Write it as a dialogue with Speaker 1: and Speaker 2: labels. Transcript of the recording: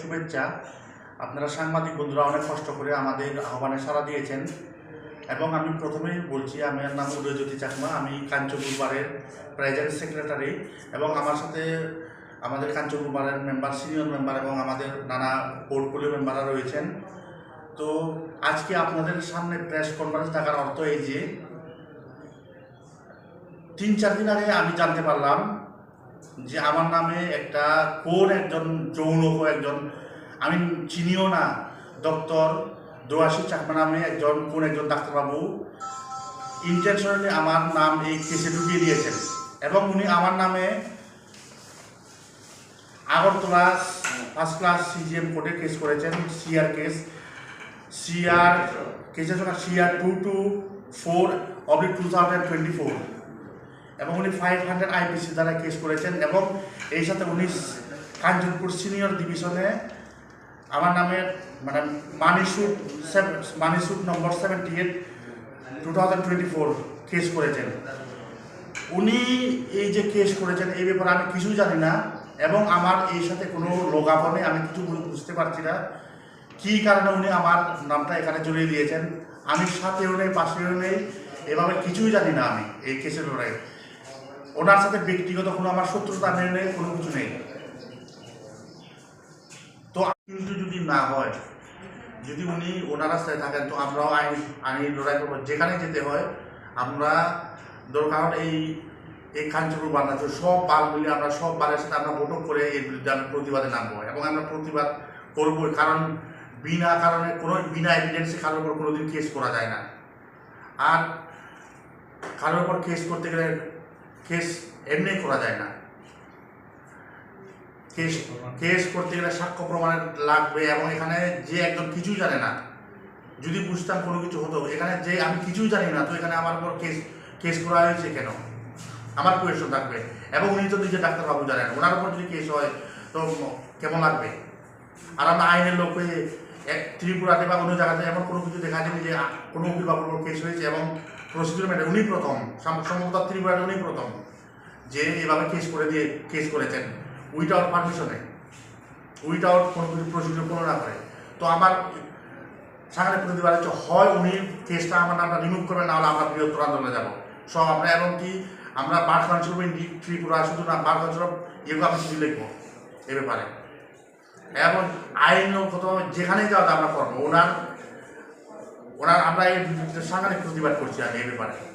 Speaker 1: শুভেচ্ছা। আপনারা সাংবাদিক বন্ধুরা অনেক কষ্ট করে আমাদের আহ্বানে সাড়া দিয়েছেন। এবং আমি প্রথমেই বলছি আমার নাম উদয়জ্যোতি চাকমা, আমি কাঞ্চনপুরবারের প্রেজেন্ট সেক্রেটারি এবং আমার সাথে আমাদের কাঞ্চনপুরবারের মেম্বার, সিনিয়র মেম্বার এবং আমাদের নানা পোর্টফোলিও মেম্বাররা রয়েছেন। তো আজকে আপনাদের সামনে প্রেস কনফারেন্স থাকার অর্থ এই যে, তিন চার দিন আগে আমি জানতে পারলাম যে আমার নামে একটা কোন একজন যৌনক একজন আমি চিনিও না ডক্টর দোয়াশি চাকমা নামে একজন, কোন একজন ডাক্তারবাবু ইন্টেনশনালি আমার নাম এই কেসে ঢুকিয়ে দিয়েছেন। এবং উনি আমার নামে আগরতলা ফার্স্ট ক্লাস সিজিএম কোর্টে কেস করেছেন সিআর কেস সিআর সংখ্যা CR two two four oblique two thousand twenty four এবং উনি ফাইভ হান্ড্রেড আইপিসি দ্বারা কেস করেছেন এবং এই সাথে উনি কাঞ্চনপুর সিনিয়র ডিভিশনে আমার নামে মানে money suit money suit number seventy eight two thousand twenty four case করেছেন। উনি এই যে কেস করেছেন, এই ব্যাপারে আমি কিছু জানি না এবং আমার এই সাথে কোনো লোকাপন আমি কিছু বুঝতে পারছি না। কী কারণে উনি আমার নামটা এখানে জড়িয়ে দিয়েছেন? আমি সাথেও নেই, পাশেও নেই, এভাবে কিছুই জানি না আমি এই কেসের ব্যাপারে। ওনার সাথে ব্যক্তিগত কোনো আমার শত্রুতা নেই কোনো কিছু নেই। তো কিন্তু যদি না হয়, যদি উনি ওনার রাস্তায় থাকেন, তো আমরাও আইন, আইনি লড়াই করব। যেখানে যেতে হয়, আমরা দরকার এই এই কাঞ্চপুর বাংলাদেশ সব বাল মিলে আমরা সব বালের সাথে আমরা বৈঠক করে এর বিরুদ্ধে আমরা প্রতিবাদে নামবো এবং আমরা প্রতিবাদ করব কারণ বিনা কারণে, কোনো বিনা এভিডেন্সে কারোর উপর কোনোদিন কেস করা যায় না। আর কারোর উপর কেস করতে গেলে কেস এমনি করা যায় না। কেস কেস করতে গেলে সাক্ষ্য প্রমাণের লাগবে এবং এখানে যে একজন কিছুই জানে না, যদি বুঝতাম কোনো কিছু হতো, এখানে যে আমি কিছুই জানি না, তো এখানে আমার উপর কেস কেস করা হয়েছে কেন? আমার কোয়েশন থাকবে। এবং উনি তো নিজে ডাক্তারবাবু জানেন, ওনার উপর যদি কেস হয়, তো কেমন লাগবে? আর আমরা আইনের লোক হয়ে এক ত্রিপুরাতে বা অন্য জায়গাতে এমন কোনো কিছু দেখা যায়নি যে কোনো উকিল বাবুর কেস হয়েছে এবং প্রসিডিউর ম্যাটার, উনি প্রথম, সম- সম্ভবত ত্রিপুরাতে উনি প্রথম, যে এভাবে কেস করে দিয়ে কেস করেছেন উইথাউট পারমিশনে উইথাউট কোনো কিছু প্রসিডিউর কোনো না করে। তো আমার সাংবাদিক প্রতিবাদ হচ্ছে, হয় উনি কেসটা আমার নামটা রিমুভ করবেন, না হলে আমরা বৃহত্তর আন্দোলনে যাব। সব আমরা, এমনকি আমরা বার কাউন্সিল ত্রিপুরা, শুধু না বার কাউন্সিল এগুলো আমি চিঠি লিখব, এ ব্যাপারে। এবং আইনগতভাবে যেখানেই যাওয়া আমরা করব, ওনার ওনার আমরা এই সাংঘাতিক প্রতিবাদ করছি আমি এই ব্যাপারে।